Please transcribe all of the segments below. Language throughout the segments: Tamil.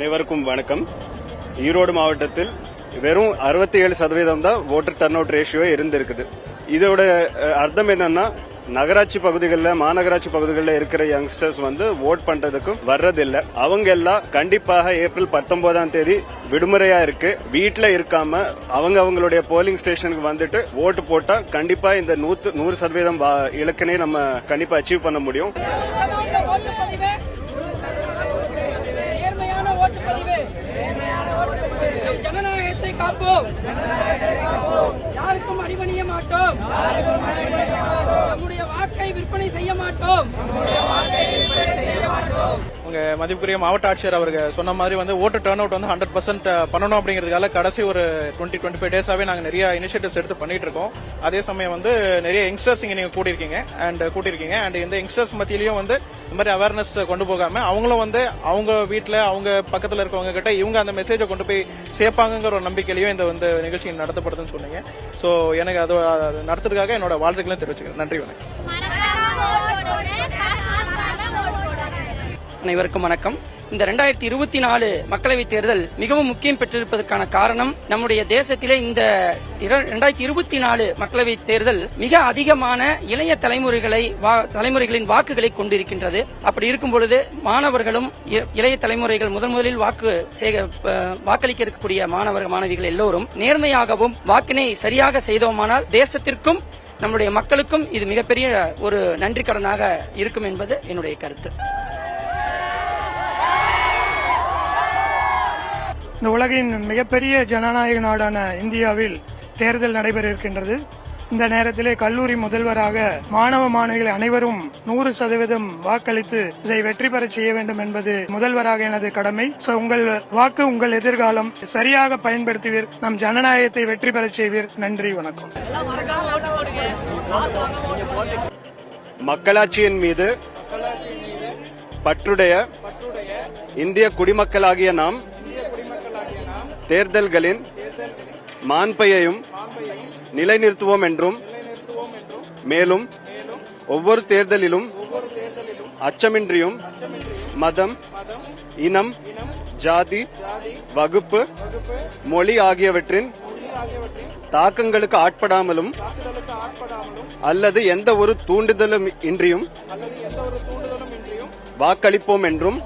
அனைவருக்கும் வணக்கம். ஈரோடு மாவட்டத்தில் வெறும் 67% ஏழு சதவீதம் தான் ஓட்டர் டர்ன் அவுட் ரேஷியோ இருந்திருக்குது. இதோட அர்த்தம் என்னன்னா நகராட்சி பகுதிகளில் மாநகராட்சி பகுதிகளில் இருக்கிற யங்ஸ்டர்ஸ் வந்து ஓட் பண்றதுக்கும் வர்றதில்லை. அவங்க எல்லாம் கண்டிப்பாக ஏப்ரல் பத்தொன்பதாம் தேதி விடுமுறையா இருக்கு. வீட்டில் இருக்காம அவங்க அவங்களுடைய போலிங் ஸ்டேஷனுக்கு வந்துட்டு ஓட்டு போட்டா கண்டிப்பா இந்த நூத்து நூறு சதவீதம் வா- இலக்கினை நம்ம கண்டிப்பா அச்சீவ் பண்ண முடியும். காப்போம். யாருக்கும் அடிபணிய மாட்டோம். நம்முடைய வாக்கை விற்பனை செய்ய மாட்டோம். உங்க மதிப்புக்குரிய மாவட்ட ஆட்சியர் அவருக்கு சொன்ன மாதிரி வந்து ஓட்டு டேர்ன் அவுட் வந்து ஹண்ட்ரட் பர்சன்ட் பண்ணணும் அப்படிங்கிறதுக்காக கடைசி ஒரு டுவெண்ட்டி டுவெண்ட்டி ஃபைவ் டேஸாவே நாங்க நிறைய இனிஷியேட்டிவ்ஸ் எடுத்து பண்ணிட்டு இருக்கோம். அதே சமயம் வந்து நிறைய யங்ஸ்டர்ஸ் இங்க நீங்க கூட்டியிருக்கீங்க அண்ட் கூட்டியிருக்கீங்க. அண்ட் இந்த யங்ஸ்டர்ஸ் மத்தியிலையும் வந்து இந்த மாதிரி அவேர்னஸ் கொண்டு போகாம அவங்களும் வந்து அவங்க வீட்டில் அவங்க பக்கத்துல இருக்கவங்க கிட்ட இவங்க அந்த மெசேஜை கொண்டு போய் சேர்ப்பாங்கங்கிற ஒரு நம்பிக்கையிலையும் இந்த வந்து நிகழ்ச்சி நடத்தப்படுதுன்னு சொன்னீங்க. ஸோ எனக்கு அது நடத்துறதுக்காக என்னோட வாழ்த்துக்களும் தெரிவிச்சுக்கிறேன். நன்றி வணக்கம். அனைவருக்கும் வணக்கம். இந்த ரெண்டாயிரத்தி இருபத்தி நாலு மக்களவைத் தேர்தல் மிகவும் முக்கியம் பெற்றிருப்பதற்கான காரணம் நம்முடைய தேசத்திலே இந்த இரண்டாயிரத்தி இருபத்தி நாலு மக்களவைத் தேர்தல் மிக அதிகமான இளைய தலைமுறைகளை வா- தலைமுறைகளின் வாக்குகளை கொண்டிருக்கின்றது. அப்படி இருக்கும் பொழுது மாணவர்களும் இ- இளைய தலைமுறைகள் முதன் முதலில் வாக்கு வாக்களிக்க இருக்கக்கூடிய மாணவர் மாணவிகள் எல்லோரும் நேர்மையாகவும் வாக்கினை சரியாக செய்தோமானால் தேசத்திற்கும் நம்முடைய மக்களுக்கும் இது மிகப்பெரிய ஒரு நன்றி கடனாக இருக்கும் என்பது என்னுடைய கருத்து. இந்த உலகின் மிகப்பெரிய ஜனநாயக நாடான இந்தியாவில் தேர்தல் நடைபெற இருக்கின்றது இந்த நேரத்திலே கல்லூரி முதல்வராக மாணவ மாணவிகள் அனைவரும் நூறு சதவீதம் வாக்களித்து இதை வெற்றி பெற செய்ய வேண்டும் என்பது முதல்வராக எனது கடமை. உங்கள் வாக்கு உங்கள் எதிர்காலம் சரியாக பயன்படுத்துவீர். நம் ஜனநாயகத்தை வெற்றி பெற செய்வீர். நன்றி வணக்கம். மக்களாட்சியின் மீது பற்றுடைய இந்திய குடிமக்களாகிய நாம் தேர்தல்களின் மாண்பையையும் நிலைநிறுத்துவோம் என்றும் மேலும் ஒவ்வொரு தேர்தலிலும் அச்சமின்றியும் மதம் இனம் ஜாதி வகுப்பு மொழி ஆகியவற்றின் தாக்கங்களுக்கு ஆட்படாமலும் அல்லது எந்த ஒரு தூண்டுதலும் இன்றியும் வாக்களிப்போம் என்றும்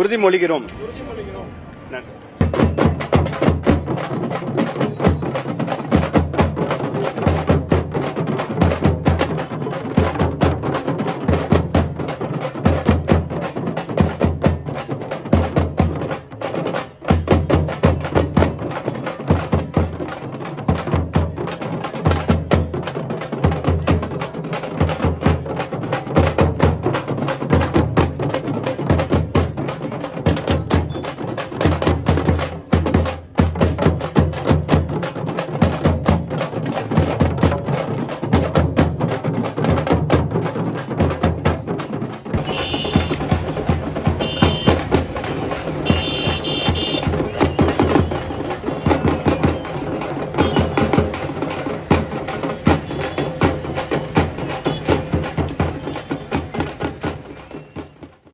உறுதிமொழிகிறோம்.